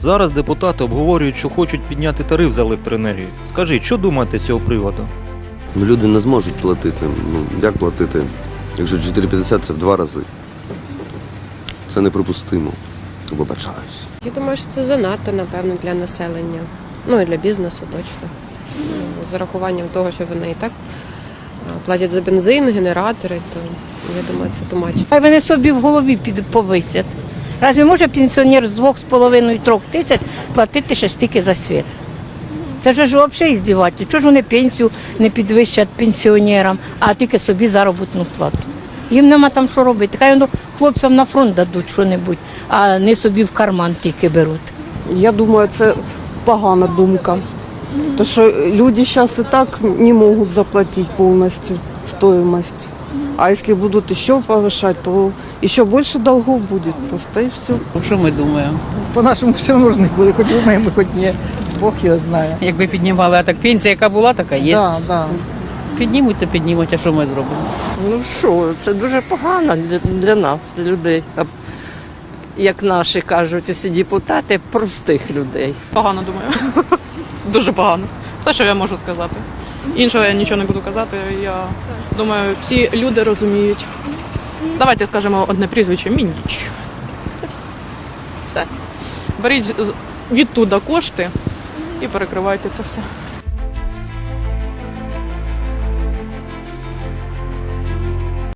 Зараз депутати обговорюють, що хочуть підняти тариф за електроенергію. Скажіть, що думаєте з цього приводу? Ну, люди не зможуть платити. Ну, як платити? Якщо 4,50 це в два рази. Це неприпустимо. Вибачаюсь. Я думаю, що це занадто, напевно, для населення. Ну і для бізнесу точно. З урахуванням того, що вони і так платять за бензин, генератори, то я думаю, це тумач. Хай вони собі в голові під повисять. Разве може пенсіонер з двох з половиною трьох тисяч платити ще стільки за світ? Це ж взагалі іздівати. Чого ж вони пенсію не підвищать пенсіонерам, а тільки собі заробітну плату? Їм нема там що робити. Хай воно хлопцям на фронт дадуть що-небудь, а не собі в карман тільки беруть. Я думаю, це погана думка. Тому що люди зараз і так не можуть заплатити повністю стоимость. А если будут еще повышать, то еще больше долгов будет просто и все. Що ми думаємо? По-нашому все одно ж не буде, хоч думаємо, хоч ні. Бог його знає. Якби піднімали, а так пенсія, яка була, така є. Да, да. Піднімуть, то піднімуть, а що ми зробимо? Ну що, це дуже погано для, для нас, для людей. А, Як наші кажуть, усі депутати простих людей. Погано думаю. Дуже погано. Все, що я можу сказати. Іншого я нічого не буду казати. Я думаю, всі люди розуміють. Давайте скажемо одне прізвище Мініч. Все. Беріть відтуда кошти і перекривайте це все.